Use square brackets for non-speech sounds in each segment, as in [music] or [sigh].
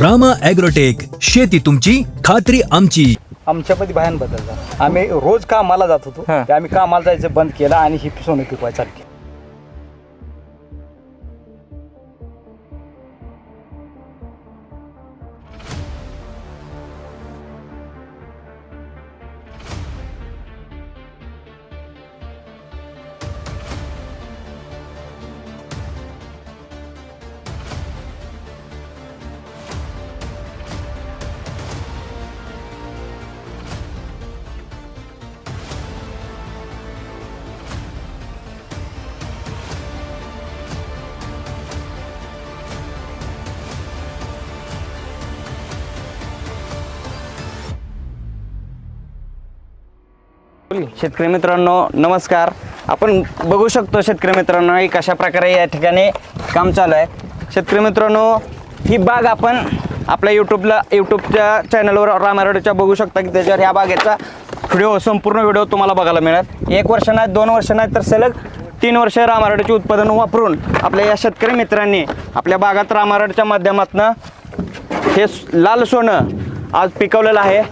Rama agrotech शेती तुमची खात्री आमची. आमच्यामध्ये भयान बदल झाला आम्ही रोज कामाला जात होतो. हा. ते आम्ही कामाला जायचं बंद केलं आणि ही सोनं पिकवायला चालू केलं शेतकरी मित्रांनो नमस्कार. आपण बघू शकतो शेतकरी मित्रांनो एक कशा प्रकारे या ठिकाणी काम चालू आहे. शेतकरी मित्रांनो ही बाग आपण आपल्या यूट्यूबला यूट्यूबच्या चॅनलवर रामारोडच्या बघू शकता की त्याच्यावर ह्या बागेचा व्हिडिओ संपूर्ण व्हिडिओ तुम्हाला बघायला मिळेल. एक वर्ष नाही दोन वर्ष नाही तर सलग तीन वर्ष रामारोडचे उत्पादन वापरून आपल्या या शेतकरी मित्रांनी आपल्या बागात रामारोडच्या माध्यमातून हे लाल सोनं आज पिकवलेलं आहे.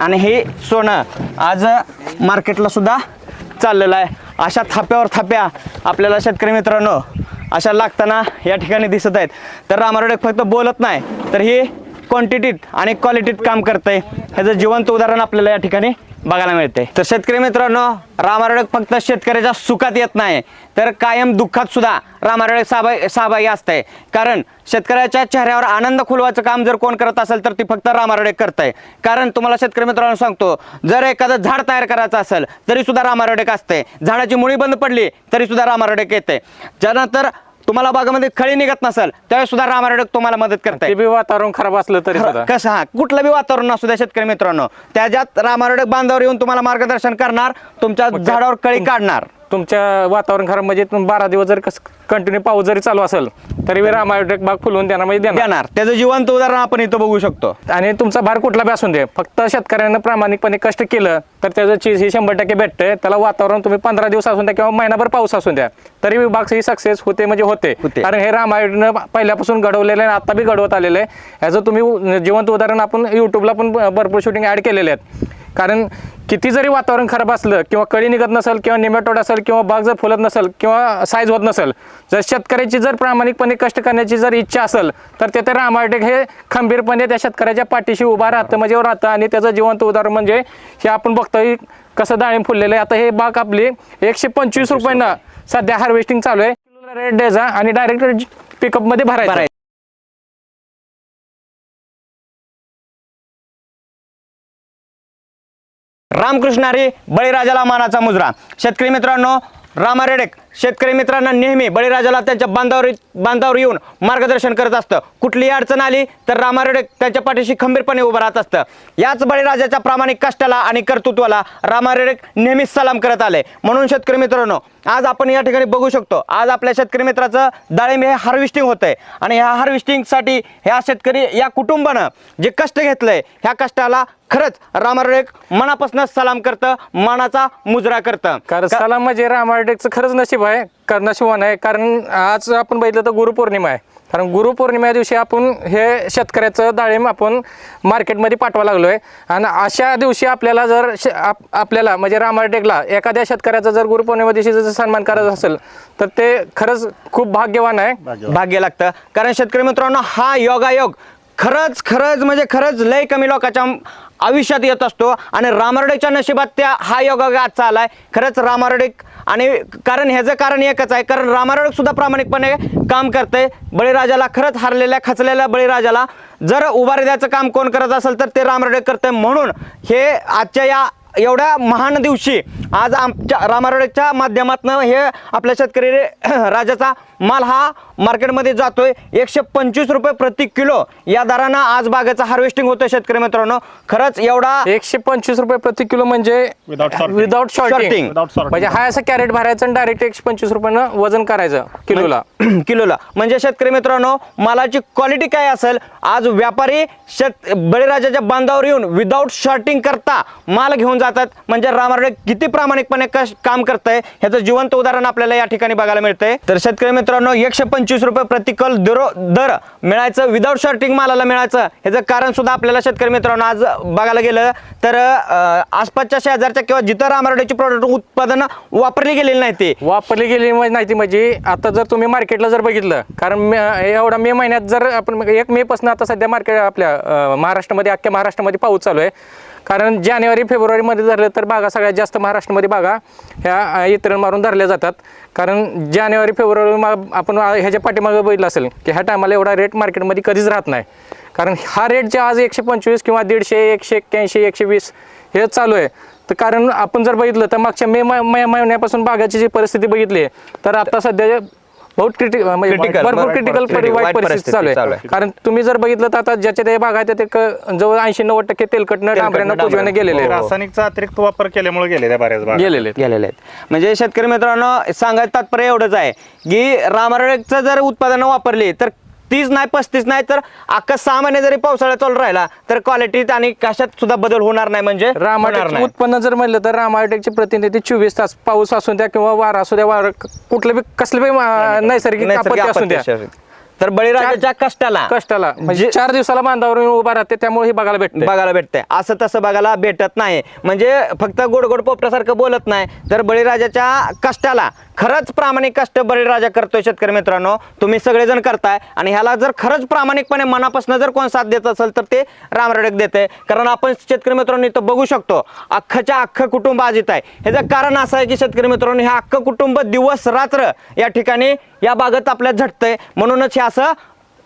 आणि हे सोनं आज मार्केटला सुद्धा चाललेलं आहे. अशा थाप्यावर थाप्या आपल्याला शेतकरी मित्रांनो अशा लागताना या ठिकाणी दिसत आहेत. तर रामारोडे फक्त बोलत नाही तर ही क्वांटिटीत आणि क्वालिटीत काम करतंय. ह्याचं जिवंत उदाहरण आपल्याला या ठिकाणी बघायला मिळते. तर शेतकरी मित्रांनो रामारोडक फक्त शेतकऱ्याच्या सुखात येत नाही. तर कायम दुःखात सुद्धा रामारोडक सहभागी सहभागी असते कारण शेतकऱ्याच्या चेहऱ्यावर आनंद खुलवायचं काम जर कोण करत असेल तर ती फक्त रामारोडे आहे कारण तुम्हाला शेतकरी मित्रांनो सांगतो जर एखादं झाड तयार करायचं असेल तरी सुद्धा रामारोडेक असते झाडाची मुळी बंद पडली तरी सुद्धा रामारोडेक येते ज्यानंतर तुम्हाला बागामध्ये खळी निघत नसेल त्यावेळेस सुद्धा रामारोडेक तुम्हाला मदत करते ते बी वातावरण खराब असलं तरी सुद्धा. कसं हा कुठलं बी वातावरण असू द्या शेतकरी मित्रांनो. त्याच्यात रामारोडक बांधावर येऊन तुम्हाला मार्गदर्शन करणार तुमच्या झाडावर कळी काढणार. तुमच्या वातावरण खराब म्हणजे तुम- बारा दिवस जर कंटिन्यू पाऊस जरी चालू असेल तरी बी रामायोटेक बाग फुलवून देणार म्हणजे देणार. त्याचं जिवंत उदाहरण आपण इथं बघू शकतो. आणि तुमचा भार कुठला बी असून दे फक्त शेतकऱ्यानं प्रामाणिकपणे कष्ट केलं तर त्याचं चीज ही शंभर टक्के भेटते त्याला वातावरण तुम्ही पंधरा दिवस असून द्या किंवा महिनाभर पाऊस असून द्या तरी बी बाग ही सक्सेस होते म्हणजे होते. होते. कारण हे रामायणनं पहिल्यापासून घडवलेलं आहे आणि आता बी घडवत आलेलं आहे. ह्याचं तुम्ही जिवंत उदाहरण आपण युट्यूबला पण भरपूर शूटिंग ॲड केलेले आहेत. कारण किती जरी वातावरण खराब असलं किंवा कळी निघत नसेल किंवा निमेटोड असेल किंवा बाग जर फुलत नसेल किंवा साईज होत नसेल जर शेतकऱ्याची जर प्रामाणिकपणे कष्ट करण्याची जर इच्छा असेल तर तेथे रामायटेक हे खंबीरपणे त्या शेतकऱ्याच्या पाठीशी उभा राहतं म्हणजे राहतं आणि त्याचं जिवंत उदाहरण म्हणजे हे आपण बघतोय कसं डाळिंब फुललेलं आहे. आता हे बाग आपली एकशे पंचवीस रुपयानं सध्या हार्वेस्टिंग चालू आहे. रेट द्यायचा आणि डायरेक्ट पिकअपमध्ये भरायचा. रामकृष्ण हरी बळीराजाला मानाचा मुजरा. शेतकरी मित्रांनो रामारेडेक शेतकरी मित्रांना नेहमी बळीराजाला त्यांच्या बांधावर बांधावर येऊन मार्गदर्शन करत असतं. कुठलीही अडचण आली तर रामारेडेक त्यांच्या पाठीशी खंबीरपणे उभं राहत असतं. याच बळीराजाच्या प्रामाणिक कष्टाला आणि कर्तृत्वाला रामारेडेक नेहमीच सलाम करत आले. म्हणून शेतकरी मित्रांनो आज आपण या ठिकाणी बघू शकतो आज आपल्या शेतकरी मित्राचं डाळिंब हे हार्वेस्टिंग होत आहे आणि ह्या हार्वेस्टिंगसाठी ह्या शेतकरी या कुटुंबानं जे कष्ट घेतलंय ह्या कष्टाला खरंच रामारेडेक मनापासून सलाम करतं मानाचा मुजरा करतं. कारण सलाम म्हणजे रामायटेकचं खरंच नशीब आहे. कारण नशिबान आहे. कारण आज आपण बघितलं तर गुरुपौर्णिमा आहे. कारण गुरुपौर्णिमा दिवशी आपण हे शेतकऱ्याचं डाळिंब आपण मार्केटमध्ये पाठवा लागलो आहे आणि अशा दिवशी आपल्याला जर श- आप- आपल्याला म्हणजे रामायटेकला एखाद्या शेतकऱ्याचा जर गुरुपौर्णिमा दिवशी जर सन्मान करायचा असेल तर ते खरंच खूप भाग्यवान आहे. भाग्य लागतं. कारण शेतकरी मित्रांनो हा योगायोग खरंच खरंच म्हणजे खरंच लय कमी लोकांच्या आयुष्यात येत असतो आणि रामारडेच्या नशिबात त्या हा योगा आजचा आहे खरंच रामारडे आणि कारण ह्याचं कारण एकच आहे कारण रामारडे सुद्धा प्रामाणिकपणे काम करते बळीराजाला खरंच हारलेल्या खचलेल्या बळीराजाला जर उभारी द्यायचं काम कोण करत असेल तर ते रामरडेक करते म्हणून हे आजच्या या एवढ्या महान दिवशी आज आमच्या रामारडेच्या माध्यमातून हे आपल्या शेतकरी [clears throat] राजाचा माल हा मार्केटमध्ये जातोय. एकशे पंचवीस रुपये प्रति किलो या दरानं आज बागेचं हार्वेस्टिंग होतं शेतकरी मित्रांनो. खरंच एवढा एकशे पंचवीस रुपये प्रति किलो म्हणजे Without sorting. Without Sorting. Sorting Without sorting. म्हणजे हा असं कॅरेट भरायचं आणि डायरेक्ट एकशे पंचवीस रुपयानं वजन करायचं किलोला. [clears throat] किलोला. म्हणजे शेतकरी मित्रांनो मालाची क्वालिटी काय असेल? आज व्यापारी शेत बळीराजाच्या बांधावर येऊन विदाऊट शॉर्टिंग करता माल घेऊन जातात. म्हणजे रामारोडे किती प्रामाणिकपणे कश काम करतंय? ह्याचं जिवंत उदाहरण आपल्याला या ठिकाणी बघायला मिळतंय. तर शेतकरी मित्रांनो मित्रांनो एकशे पंचवीस रुपये प्रतिकल दरो दर मिळायचं विदाऊट शॉर्टिंग मालाला मिळायचं. ह्याचं कारण सुद्धा आपल्याला शेतकरी मित्रांनो आज बघायला गेलं तर आसपासच्या शेजारच्या किंवा जिथं रामराडेची प्रोडक्ट उत्पादन वापरली गेलेली नाही ते. वापरली गेली नाही ती म्हणजे आता जर तुम्ही मार्केटला जर बघितलं कारण एवढा मे महिन्यात जर आपण एक मे पासून आता सध्या मार्केट आपल्या महाराष्ट्रामध्ये अख्ख्या महाराष्ट्रामध्ये पाऊस चालू आहे. कारण जानेवारी फेब्रुवारीमध्ये धरलं तर बागा सगळ्यात जास्त महाराष्ट्रामध्ये बागा ह्या इतर मारून धरल्या जातात. कारण जानेवारी फेब्रुवारी मा आपण ह्याच्या पाठीमागं बघितलं असेल की ह्या टायमाला एवढा रेट मार्केटमध्ये कधीच राहत नाही. कारण हा रेट जे आज एकशे पंचवीस किंवा दीडशे एकशे एक्क्याऐंशी एकशे वीस हे चालू आहे. तर कारण आपण जर बघितलं तर मागच्या मे महिन्यापासून बागाची जी परिस्थिती बघितली तर आता सध्या बहुत क्रिटिक म्हणजे Critical, भरपूर क्रिटिकल critical, वाईट वाईट परिस्थिती चालू चालू आहे आहे. कारण तुम्ही जर बघितलं तर आता ज्याच्या ते बागा आहेत ते क- जवळ ऐंशी नव्वद टक्के तेलकटनं डांबऱ्यानं डांबऱ्यानं, गेलेले हो, आहेत. रासायनिकचा अतिरिक्त वापर केल्यामुळे गेले त्या बऱ्याच भागात. गेलेले आहेत. गेलेले आहेत म्हणजे शेतकरी मित्रांनो सांगायचं तात्पर्य एवढंच आहे की रामारोडेचं जर उत्पादनं वापरली तर तीस नाही पस्तीस नाही तर अख्खा सहा महिने जरी पावसाळा चालू राहिला तर क्वालिटीत आणि कशात सुद्धा बदल होणार नाही म्हणजे होणार नाही. उत्पन्न जर म्हणलं तर रामाटेकचे प्रतिनिधी चोवीस तास पाऊस असू द्या किंवा वारा असू द्या वार कुठलं बी कसलं बी नैसर्गिक आपत्ती असू द्या. तर बळीराजाच्या कष्टाला. कष्टाला. म्हणजे चार दिवसाला बांधावर येऊन उभा राहते त्यामुळे हे बघायला भेटते बघायला भेटतंय. असं तसं बघायला भेटत नाही. म्हणजे फक्त गोड गोड पोपटासारखं बोलत नाही. तर बळीराजाच्या कष्टाला खरंच प्रामाणिक कष्ट बळीराजा करतोय शेतकरी मित्रांनो. तुम्ही सगळेजण करताय. आणि ह्याला जर खरंच प्रामाणिकपणे मनापासून जर कोण साथ देत असेल तर ते रामरडक देते कारण आपण शेतकरी मित्रांनो इथं बघू शकतो अख्खच्या अख्खं कुटुंब आज इथं आहे. ह्याचं कारण असं आहे की शेतकरी मित्रांनो हे अख्खं कुटुंब दिवस रात्र या ठिकाणी या बागेत आपल्या झटतंय. म्हणूनच हे असं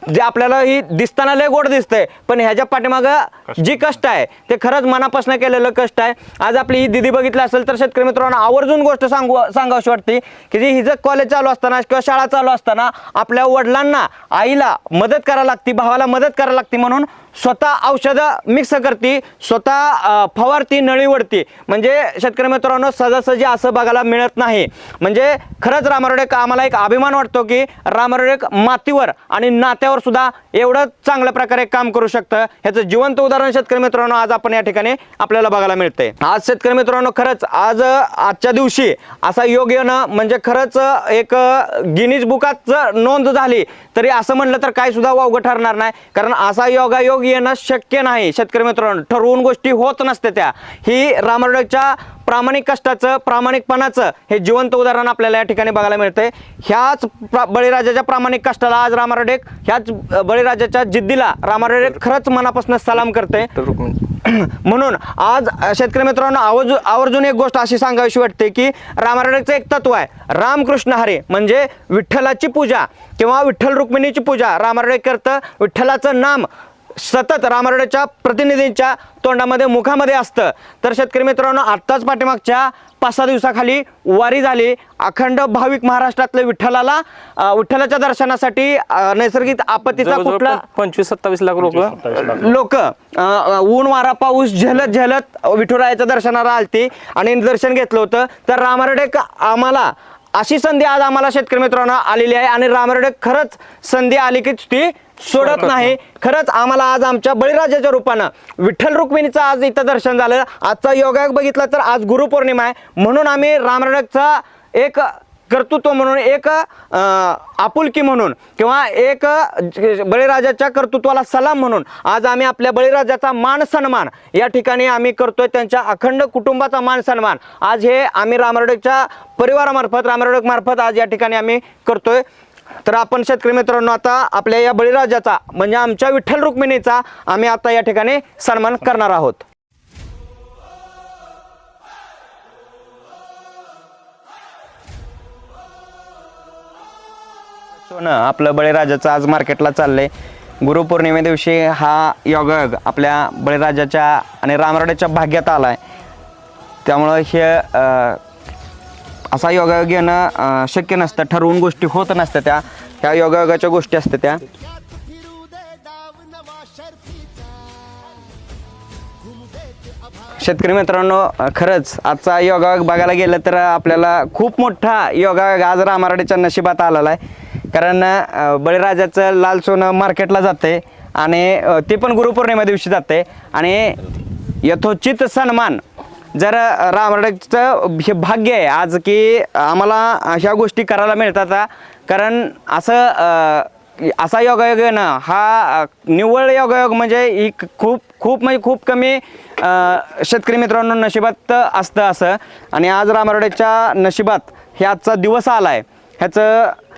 जे आपल्याला ही दिसताना लय गोड दिसतंय पण ह्याच्या पाठीमागं जी कष्ट आहे ते खरंच मनापासून केलेलं कष्ट आहे. आज आपली ही दिदी बघितलं असेल तर शेतकरी मित्रांनो आवर्जून गोष्ट सांगू सांगावीशी वाटते की जी हिचं कॉलेज चालू असताना किंवा शाळा चालू असताना आपल्या वडिलांना आईला मदत करायला लागते भावाला मदत करायला लागते म्हणून स्वतः औषधं मिक्स करते स्वतः फवारती नळीवरती म्हणजे शेतकरी मित्रांनो सहजासहजी असं बघायला मिळत नाही. म्हणजे खरंच रामरोडेक आम्हाला एक अभिमान वाटतो की रामरोडेक मातीवर आणि नात्यावर सुद्धा एवढं चांगल्या प्रकारे काम करू शकतं. ह्याचं जिवंत उदाहरण शेतकरी मित्रांनो आज आपण या ठिकाणी आपल्याला बघायला मिळतंय. आज शेतकरी मित्रांनो खरंच आज आजच्या दिवशी असा योग येणं म्हणजे खरंच एक गिनीज बुकात नोंद झाली तरी असं म्हणलं तर काय सुद्धा वावगं ठरणार नाही. कारण असा योगायोग येणं शक्य नाही. शेतकरी मित्रांनो ठरवून गोष्टी होत नसते त्या. ही रामरोडच्या प्रामाणिक कष्टाचं प्रामाणिकपणाचं हे जिवंत उदाहरण आपल्याला या ठिकाणी बघायला मिळतंय. ह्याच प्रा- बळीराजाच्या प्रामाणिक कष्टाला आज रामारोडेक ह्याच बळीराजाच्या जिद्दीला रामारोडेक खरंच मनापासून सलाम करते. [clears throat] म्हणून आज शेतकरी मित्रांनो आवर्ज आवर्जून एक गोष्ट अशी सांगावीशी वाटते की रामायणाचं एक तत्व आहे. रामकृष्ण हरे म्हणजे विठ्ठलाची पूजा किंवा विठ्ठल रुक्मिणीची पूजा रामारडे करतं. विठ्ठलाचं नाम सतत रामारड्याच्या प्रतिनिधींच्या तोंडामध्ये मुखामध्ये असतं. तर शेतकरी मित्रांनो आत्ताच पाठीमागच्या पाच सहा दिवसाखाली वारी झाली. अखंड भाविक महाराष्ट्रातले विठ्ठलाला विठ्ठलाच्या दर्शनासाठी नैसर्गिक आपत्तीचा कुठला पंचवीस सत्तावीस लाख लोक. लोक ऊन वारा पाऊस झेलत झेलत विठुरायाच्या दर्शनाला आलती आणि दर्शन घेतलं होतं. तर रामरडे आम्हाला अशी संधी आज आम्हाला शेतकरी मित्रांनो आलेली आहे आणि रामरडे खरंच संधी आली की ती सोडत नाही. खरंच आम्हाला आज आमच्या बळीराजाच्या रूपानं विठ्ठल रुक्मिणीचं आज इथं दर्शन झालं. आजचा योगायोग बघितला तर आज गुरुपौर्णिमा आहे. म्हणून आम्ही रामरडकचा एक कर्तृत्व म्हणून एक आपुलकी म्हणून किंवा एक बळीराजाच्या कर्तृत्वाला सलाम म्हणून आज आम्ही आपल्या बळीराजाचा मान सन्मान या ठिकाणी आम्ही करतोय त्यांच्या अखंड कुटुंबाचा मान सन्मान. आज हे आम्ही रामरडकच्या परिवारामार्फत रामरडक मार्फत आज या ठिकाणी आम्ही करतोय. तर आपण शेतकरी मित्रांनो आता आपल्या या बळीराजाचा म्हणजे आमच्या विठ्ठल रुक्मिणीचा आम्ही आता या ठिकाणी सन्मान करणार आहोत. सोनं आपलं बळीराजाचं आज मार्केटला चाललंय. गुरुपौर्णिमे दिवशी हा योगायोग आपल्या बळीराजाच्या आणि रामराड्याच्या भाग्यात आला आहे त्यामुळं हे असा योगायोग घेणं शक्य नसतं. ठरवून गोष्टी होत नसत्या त्या. ह्या योगायोगाच्या गोष्टी असतात त्या. शेतकरी मित्रांनो खरंच आजचा योगायोग बघायला गेलं तर आपल्याला खूप मोठा योगायोग आज रामाराडेच्या नशिबात आलेला आहे. कारण बळीराजाचं लाल सोनं मार्केटला जाते आणि ते पण गुरुपौर्णिमा दिवशी जाते. आणि यथोचित सन्मान जर रामरडेचं हे भाग्य आहे आज की आम्हाला अशा गोष्टी करायला मिळतात कारण असं असा योगायोग आहे ना हा निव्वळ योगायोग म्हणजे ही खूप खूप म्हणजे खूप कमी शेतकरी मित्रांनो नशिबात असतं असं. आणि आज रामराडेच्या नशिबात हे आजचा दिवस आला आहे ह्याचं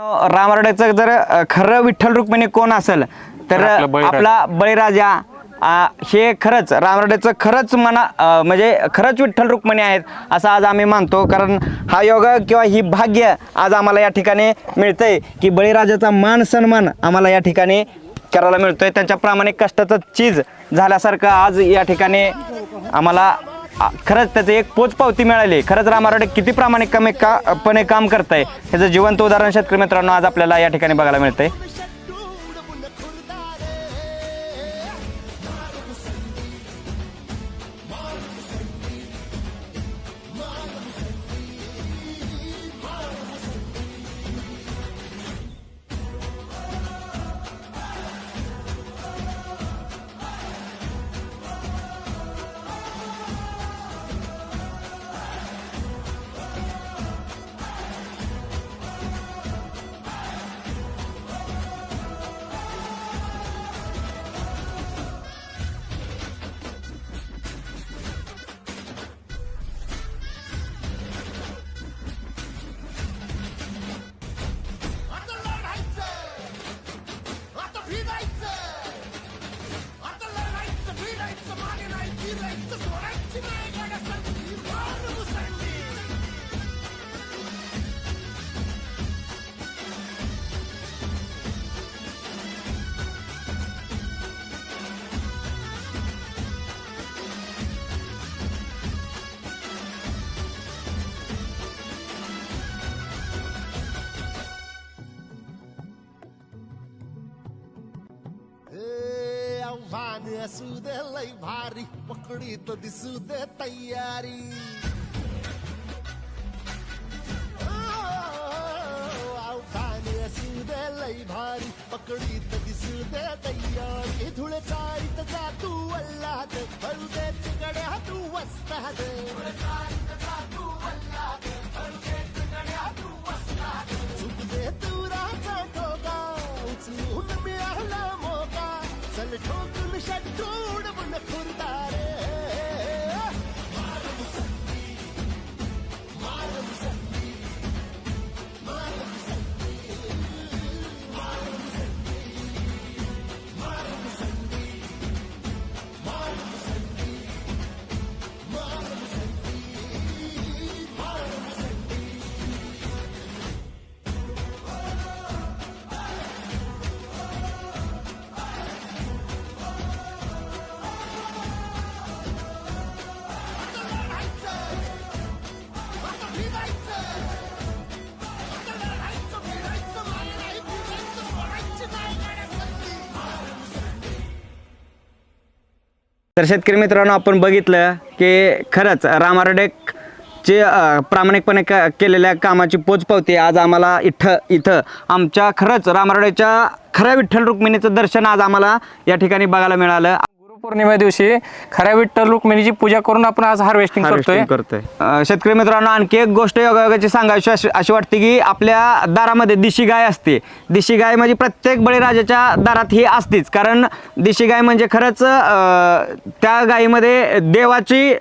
मित्रांनो रामरड्याचं जर अ, खरं विठ्ठल रुक्मिणी कोण असेल तर आपलं बळीराजा. आपला बळीराजा अ, हे खरंच रामरड्याचं खरंच मना अ, म्हणजे खरंच विठ्ठल रुक्मिणी आहेत असं आज आम्ही मानतो कारण हा योग किंवा ही भाग्य आज आम्हाला या ठिकाणी मिळतंय की बळीराजाचा मान सन्मान आम्हाला या ठिकाणी करायला मिळतोय त्यांच्या प्रामाणिक कष्टाचं चीज झाल्यासारखं आज या ठिकाणी आम्हाला खरंच त्याचं एक पोचपावती मिळाली. खरंच रामाराडे किती प्रामाणिकपणे का पणे काम करत आहे ह्याचं जिवंत उदाहरण शेतकरी मित्रांनो आज आपल्याला या ठिकाणी बघायला मिळतंय. असू दे लय भारी पकडीत दिसू दे तयारी. ओ, असू दे लय भारी पकडीत दिसू दे तयारी. धुळ चाळीत जा तू अल्लाद हळू दे तिकडे तू वस्ताद. தூட तर शेतकरी मित्रांनो आपण बघितलं की खरंच रामारडेक चे प्रामाणिकपणे क केलेल्या कामाची पोचपावती आज आम्हाला इथं इथं आमच्या खरंच रामराडेच्या खऱ्या विठ्ठल रुक्मिणीचं दर्शन आज आम्हाला या ठिकाणी बघायला मिळालं. पौर्णिमे दिवशी खऱ्या विठ्ठल रुक्मिणीची पूजा करून आपण आज हार्वेस्टिंग करतोय. करतोय. शेतकरी मित्रांनो आणखी एक गोष्ट योगायोगाची सांगायची अशी अशी वाटते की आपल्या दारामध्ये देशी गाय असते. देशी गाय म्हणजे प्रत्येक बळीराजाच्या दारात ही असतेच. कारण देशी गाय म्हणजे खरंच त्या गायीमध्ये देवाची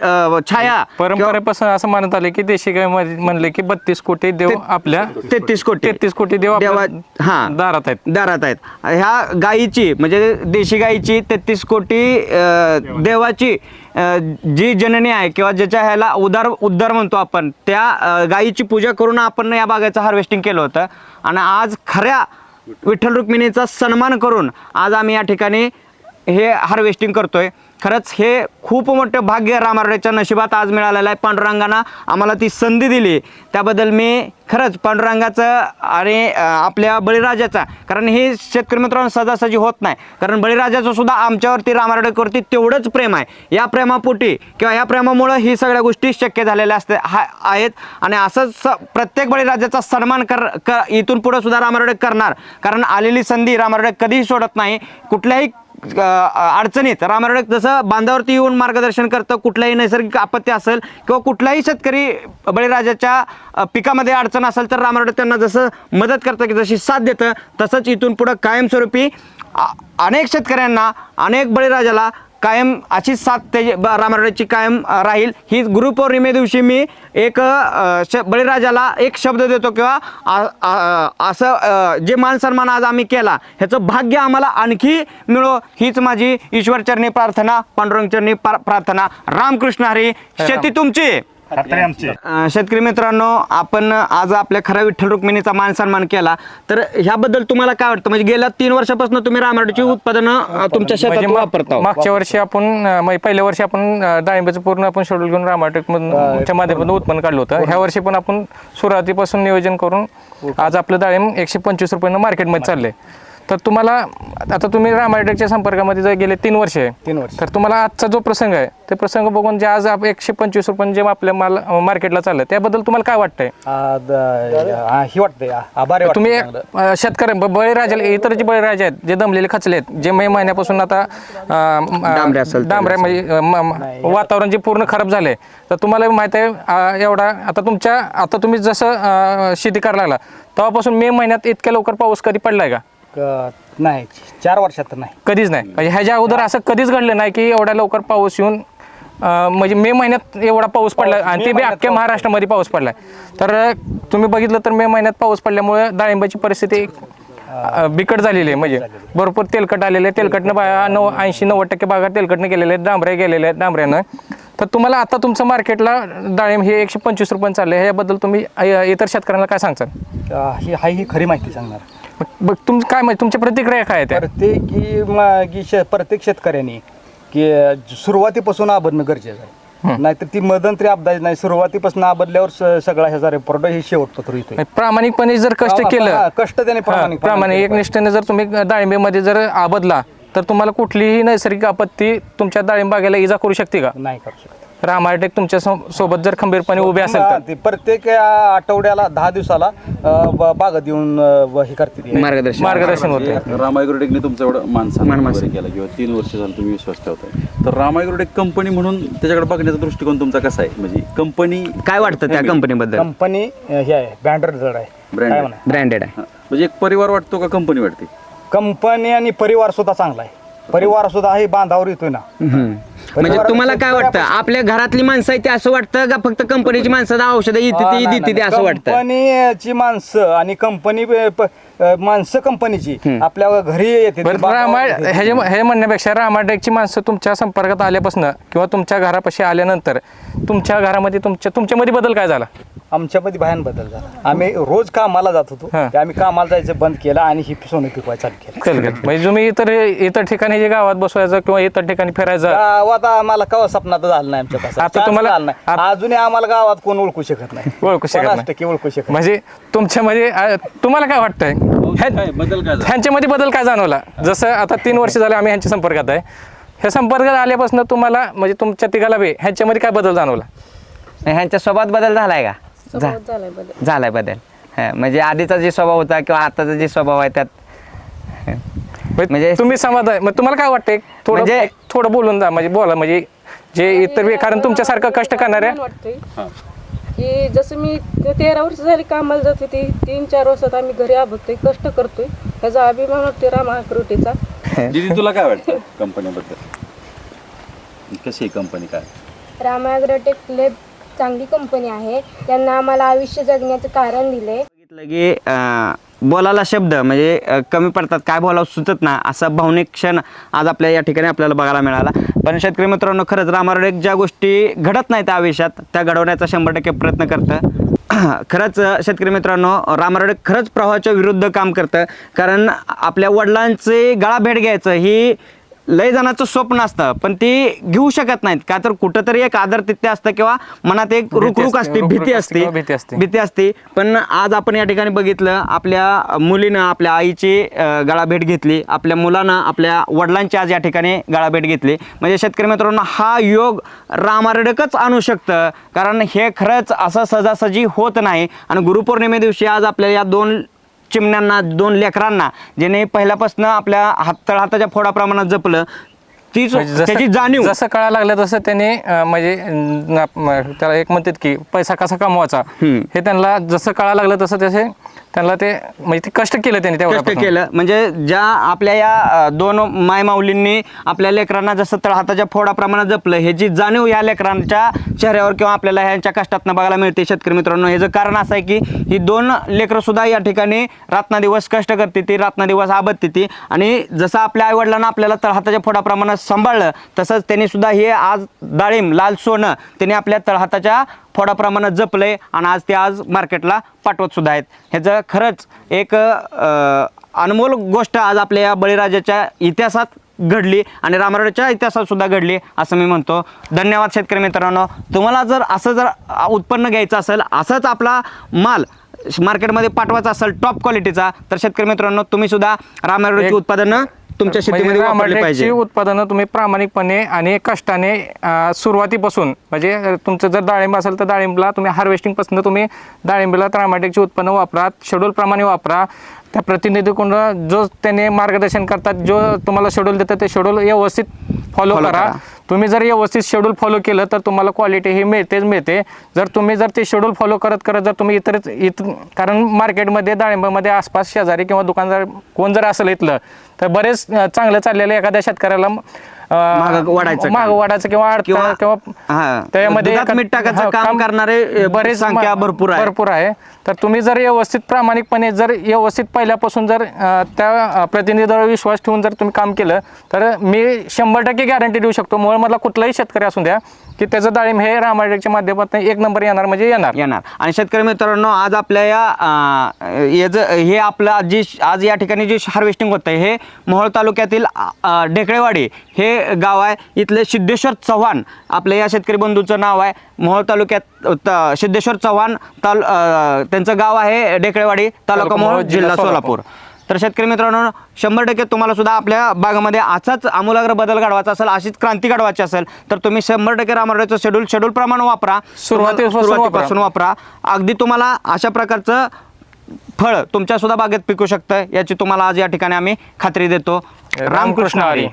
छाया परंपरेपासून असं मानत आले की देशी गाय म्हणले की बत्तीस कोटी देव आपल्या तेहतीस कोटी. तेहतीस कोटी देव देवा हा. दारात आहेत. दारात आहेत. ह्या गायीची म्हणजे देशी गायीची तेहतीस कोटी देवाची जी जननी आहे किंवा ज्याच्या ह्याला उदार उद्धार म्हणतो आपण त्या गायीची पूजा करून आपण या बागेचं हार्वेस्टिंग केलं होतं. आणि आज खऱ्या विठ्ठल रुक्मिणीचा सन्मान करून आज आम्ही या ठिकाणी हे हार्वेस्टिंग करतोय. खरंच हे खूप मोठं भाग्य रामारड्याच्या नशिबात आज मिळालेलं आहे. पांडुरंगानं आम्हाला ती संधी दिली. त्याबद्दल मी खरंच पांडुरंगाचं आणि आपल्या बळीराजाचा कारण हे शेतकरी मित्रांनो सहजासहजी होत नाही. कारण बळीराजाचं सुद्धा आमच्यावरती रामारडेकरती तेवढंच प्रेम आहे. या प्रेमापोटी किंवा या प्रेमामुळं ही सगळ्या गोष्टी शक्य झालेल्या असते हा आहेत. आणि असंच स- प्रत्येक बळीराजाचा सन्मान कर क इथून पुढं सुद्धा रामारडे करणार. कारण आलेली संधी रामारडे कधीही सोडत नाही. कुठल्याही अडचणीत. रामारडक जसं बांधावरती येऊन मार्गदर्शन करतं कुठल्याही नैसर्गिक आपत्ती असेल किंवा कुठलाही शेतकरी बळीराजाच्या पिकामध्ये अडचण असेल तर रामारडक त्यांना जसं मदत करतं की जशी साथ देतं तसंच इथून पुढं कायमस्वरूपी अनेक शेतकऱ्यांना अनेक बळीराजाला कायम अशीच साथ त्याची रामारड्याची कायम राहील. ही गुरुपौर्णिमे दिवशी मी एक श बळीराजाला एक शब्द देतो किंवा असं जे मान सन्मान आज आम्ही केला ह्याचं भाग्य आम्हाला आणखी मिळो. हीच माझी ईश्वरचरणी प्रार्थना पांडुरंगचरणी प्रा- प्रार्थना. रामकृष्ण हरी शेती तुमची! खात्री आमची. अ, शेतकरी मित्रांनो आपण आज आपल्या खऱ्या विठ्ठल रुक्मिणीचा मान सन्मान केला. तर ह्याबद्दल तुम्हाला काय वाटतं? म्हणजे गेल्या तीन वर्षापासून तुम्ही रामारडीची उत्पादनं अ, तुमच्या शेतात म्हणजे मा- वापरता मागच्या वर्षी आपण अं, म्हणजे पहिल्या वर्षी आपण अं, डाळिंबाचं पूर्ण आपण शेड्यूल घेऊन रामाटेक माध्यमातून उत्पन्न काढलं होतं. ह्या वर्षी पण आपण सुरुवातीपासून नियोजन करून आज आपलं डाळिंब एकशे पंचवीस रुपयानं मार्केटमध्ये चाललंय. तर तुम्हाला आता तुम्ही रामाटेकच्या संपर्कामध्ये जर गेले तीन वर्ष. आहे तीन वर्ष. तर तुम्हाला आजचा जो प्रसंग आहे ते प्रसंग बघून जे आज आप- एकशे पंचवीस रुपयाने जे आपल्या माल मार्केटला चाललं त्याबद्दल तुम्हाला काय वाटतंय? ही वाटते आभारी तुम्ही चांगलं. अं, शेतकरी ब- बळीराजाला इतर जे बळीराजे आहेत जे दमलेले खचले आहेत जे मे महिन्यापासून आता अं, असेल डांबरे म्हणजे अं, म- म- वातावरण जे पूर्ण खराब झाले तर तुम्हाला माहीत आहे अं, एवढा आता तुमच्या आता तुम्ही जसं अं, शेती करायला लागला तेव्हापासून मे महिन्यात इतक्या लवकर पाऊस कधी पडलाय का? क- नाही चार वर्षात तर नाही. कधीच नाही. म्हणजे ह्याच्या अगोदर असं कधीच घडलं नाही की एवढ्या लवकर पाऊस येऊन अं, म्हणजे मे महिन्यात एवढा पाऊस पडला आणि ते बी अख्ख्या महाराष्ट्रामध्ये पाऊस पडलाय तर अं, तुम्ही बघितलं तर मे महिन्यात पाऊस पडल्यामुळे डाळिंबाची परिस्थिती अं, बिकट झालेली आहे. म्हणजे भरपूर तेलकट आलेले आहे तेलकटनं बा नऊ ऐंशी नव्वद टक्के बागा तेलकटनं गेलेले आहेत. डांबऱ्या गेलेले आहेत डांबऱ्यानं. तर तुम्हाला आता तुमचं मार्केटला डाळिंब हे एकशे पंचवीस रुपये चालले आहे याबद्दल तुम्ही अं, इतर शेतकऱ्यांना काय सांगचाल आ, ही हाय ही खरी माहिती सांगणार. मग- मग तुम काय माहिती तुमच्या प्रतिक्रिया काय त्या? प्रत्येकी म- की शे- प्रत्येक शेतकऱ्यांनी की अ, सुरुवातीपासून आबदणं गरजेचं आहे. नाहीतर ती मदंतरी अपदाज नाही. सुरुवातीपासून आबदल्यावर स- सगळा ह्याचा रिपोर्ट हे शेवटपत्र म्हणजे प्रामाणिकपणे जर कष्ट हा, केलं हा, कष्ट त्याने हा, प्रामाणिक- प्रामाणिक एक निष्ठेने जर तुम्ही डाळिंबीमध्ये जर आबदला तर तुम्हाला कुठलीही नैसर्गिक आपत्ती तुमच्या डाळिंब बागेला इजा करू शकते का? नाही करू शकत. रामायटेक तुमच्या सो- सोबत जर खंबीरपणे उभे असेल हा, तर ते प्रत्येक आठवड्याला दहा दिवसाला अ, ब- बागत येऊन अ, व- हे करते ती. मार्गदर्शन. मार्गदर्शन होते रामायग्रोटेकने तुमचं एवढं माणसं मान- माणसं. वगैरे केलं किंवा तीन वर्ष झालं तुम्ही विश्वास ठेवताय. तर रामायग्रोटेक कंपनी म्हणून त्याच्याकडे बघण्याचा दृष्टिकोन तुमचा कसा आहे? म्हणजे कंपनी काय वाटतं त्या कंपनीबद्दल कंपनी अ, हे आहे बँडर जड आहे. Branded. काय म्हणा ब्रँडेड आहे. म्हणजे एक परिवार वाटतो का कंपनी वाटते? कंपनी आणि परिवार सुद्धा चांगला आहे. परिवार सुद्धा हे बांधावर येतोय ना. म्हणजे तुम्हाला काय वाटतं? आपल्या घरातली माणसं आहे ते असं वाटतं का फक्त कंपनीची माणसं औषधं येते ती देते ते असं वाटतं? कंपनीची माणसं आणि कंपनी माणसं कंपनीची आपल्या घरी येते बरं रामा ह्याच्या हे म्हणण्यापेक्षा रामाटेकची माणसं तुमच्या संपर्कात आल्यापासून किंवा तुमच्या घरापाशी आल्यानंतर तुमच्या घरामध्ये तुमच्या तुमच्यामध्ये बदल काय झाला? आमच्यामध्ये भयान बदल झाला. आम्ही रोज कामाला जात होतो. हा. ते आम्ही कामाला जायचं बंद केलं आणि ही सोनं पिकवायचं चालू केलं. चल चल. म्हणजे तुम्ही इतर इतर ठिकाणी जे गावात बसवायचं किंवा इतर ठिकाणी फिरायचं गावात आम्हाला कवा सपनात झालं नाही आमच्या. आता तुम्हाला- झाला नाही. आत- अजूनही आम्हाला गावात कोण ओळखू शकत नाही [laughs] ओळखू शकत पन्नास नाही. टक्के ओळखू शकत. म्हणजे तुमच्या म्हणजे अं, तुम्हाला काय वाटतंय ह्या- काय बदल काय झाला? ह्यांच्यामध्ये बदल काय जाणवला जसं आता तीन वर्ष झाले आम्ही ह्यांच्या संपर्कात आहे ह्या संपर्कात आल्यापासून तुम्हाला म्हणजे तुमच्या तिघाला बे ह्यांच्यामध्ये काय बदल जाणवला ह्यांच्या स्वभावात बदल झालाय का स्वभावात झालाय बदल झालाय बदल हा, म्हणजे आधीचा जे स्वभाव होता किंवा आताचा जे स्वभाव आहे त्यात. म्हणजे तुम्ही समाधान मग तुम्हाला काय वाटतंय? थोडं म्हणजे- थोडं बोलून जा म्हणजे बोला म्हणजे जे इतर वे- कारण तुमच्यासारखं कष्ट करणाऱ्या वाटतंय की जसं मी ते तेरा वर्ष झाली कामाला जात होती तीन चार वर्षात आम्ही घरी आबतोय कष्ट करतोय. ह्याचा अभिमान वाटतोय रामा क्रोटेचा दीदी तुला काय वाटतं कंपनीबद्दल? कशी आहे कंपनी काय? रामा ॲग्रोटेक लय चांगली कंपनी आहे. त्यांना आम्हाला आयुष्य जगण्याचं कारण दिले बघितलं की अं, बोलायला शब्द म्हणजे कमी पडतात काय बोलावं सुचत ना असा भावनिक क्षण आज आपल्या या ठिकाणी आपल्याला बघायला मिळाला. पण शेतकरी मित्रांनो खरंच रामारोडेक ज्या गोष्टी घडत नाहीत आयुष्यात त्या घडवण्याचा शंभर टक्के प्रयत्न करतं. [clears throat] खरंच शेतकरी मित्रांनो रामारोडे खरंच प्रवाहाच्या विरुद्ध काम करतं. कारण आपल्या वडिलांचे गळाभेट घ्यायचं ही लय जणांचं स्वप्न असतं पण ती घेऊ शकत नाहीत. का तर कुठंतरी एक आदर तिथे असतं किंवा मनात एक रुकरुक असते, भीती असते भीती असते. भीती असते. पण आज आपण या ठिकाणी बघितलं आपल्या मुलीनं आपल्या आईची अं, गळाभेट घेतली आपल्या मुलानं आपल्या वडिलांची आज या ठिकाणी गळाभेट घेतली. म्हणजे शेतकरी मित्रांनो हा योग रामारडकच आणू शकतं कारण हे खरंच असं सहजासहजी होत नाही. आणि गुरुपौर्णिमे दिवशी आज आपल्या या दोन चिमण्यांना दोन लेकरांना ज्याने पहिल्यापासून आपल्या हात तळहाताच्या फोडाप्रमाणात जपलं तीच म्हणजे जसं- त्याची जाणीव जसं कळायला लागलं तसं त्याने अं, म्हणजे अं, ना- म- त्याला एक म्हणतात की पैसा कसा कमवायचा हम्म. हे त्यांना जसं कळायला लागलं तसं तसे त्यांना ते म्हणजे ते कष्ट केलं त्यांनी कष्ट केलं. म्हणजे ज्या आपल्या या अ, दोन मायमाऊलींनी आपल्या लेकरांना जसं तळहाताच्या फोडाप्रमाणे जपलं ह्याची जाणीव या लेकरांच्या चेहऱ्यावर किंवा आपल्याला ह्यांच्या कष्टातनं बघायला मिळते शेतकरी मित्रांनो ह्याचं कारण असं आहे की ही दोन लेकरं सुद्धा या ठिकाणी रात्रदिवस कष्ट करते ती रात्रदिवस आबदते ती. आणि जसं आपल्या आईवडिलांना आपल्याला तळहाताच्या फोडाप्रमाणे सांभाळलं तसंच त्यांनी सुद्धा हे आज डाळिंब लाल सोनं त्यांनी आपल्या तळहाताच्या फोडाप्रमाणे जपलंय आणि आज ते आज मार्केटला पाठवत सुद्धा आहेत. ह्याचं खरंच एक अनमोल गोष्ट आज आपल्या या बळीराजाच्या इतिहासात घडली आणि रामराजाच्या इतिहासात सुद्धा घडली असं मी म्हणतो. धन्यवाद शेतकरी मित्रांनो. तुम्हाला जर असं जर उत्पन्न घ्यायचं असेल असंच आपला माल मार्केटमध्ये पाठवायचा असेल टॉप क्वालिटीचा तर शेतकरी मित्रांनो तुम्ही सुद्धा एक- उत्पादनं तुमच्या शेतीमध्ये म्हणजे वापरली पाहिजे. उत्पादनं तुम्ही प्रामाणिकपणे आणि कष्टाने सुरुवातीपासून म्हणजे तुमचं जर डाळिंब असेल तर डाळिंबला तुम्ही हार्वेस्टिंगपासून तुम्ही डाळिंबला रामाटेकची उत्पन्न वापरा शेड्यूल प्रमाणे वापरा. त्या प्रतिनिधीकडून जो त्याने मार्गदर्शन करतात जो तुम्हाला शेड्यूल देतात ते शेड्यूल व्यवस्थित फॉलो करा. तुम्ही जर व्यवस्थित शेड्यूल फॉलो केलं तर तुम्हाला क्वालिटी ही मिळतेच मिळते. जर तुम्ही जर ते शेड्यूल फॉलो करत करत जर तुम्ही इतर इत कारण मार्केटमध्ये डाळिंबामध्ये आसपास शेजारी किंवा दुकानदार कोण जर असेल इथलं तर बरेच चांगलं चाललेलं एखाद्या शेतकऱ्याला मागं वाढायचं काम. मागं वाढायचं किंवा अडथळा किंवा हा, त्यामध्ये दुधात एका- मीठ टाकायचं हा, काम करणारे, अ, बरेच संख्या मा- भरपूर आहे. भरपूर आहे तर तुम्ही जर व्यवस्थित प्रामाणिकपणे जर व्यवस्थित पहिल्यापासून जर अं, त्या अं, प्रतिनिधीवर विश्वास ठेवून जर तुम्ही काम केलं तर मी शंभर टक्के गॅरंटी देऊ शकतो मुळमधला कुठलाही शेतकरी असून द्या की त्याचं डाळिंब हे रामायणाच्या माध्यमातून एक नंबर येणार म्हणजे येणार. येणार. आणि शेतकरी मित्रांनो आज आपल्या या अं, हे आपलं जी आज या ठिकाणी जे हार्वेस्टिंग होतं हे मोहोळ तालुक्यातील अं, ढेकळेवाडी हे गाव आहे. इथले सिद्धेश्वर चव्हाण आपल्या या शेतकरी बंधूचं नाव आहे. मोहोळ तालुक्यात त- सिद्धेश्वर चव्हाण ताल अं, त्यांचं गाव आहे ढेकळेवाडी तालुका मोहोळ जिल्हा सोलापूर. तर शेतकरी मित्रांनो शंभर टक्के तुम्हाला सुद्धा आपल्या बागामध्ये असाच आमूलाग्र बदल घडवायचा असेल अशीच क्रांती घडवायची असेल तर तुम्ही शंभर टक्के रामराजाचं शेड्यूल शेड्यूल प्रमाणे वापरा. सुरुवातीपासून सुरुवातीपासून वापरा. अगदी तुम्हाला अशा प्रकारचं फळ तुमच्या सुद्धा बागेत पिकू शकतं याची तुम्हाला आज या ठिकाणी आम्ही खात्री देतो. रामकृष्ण हरी.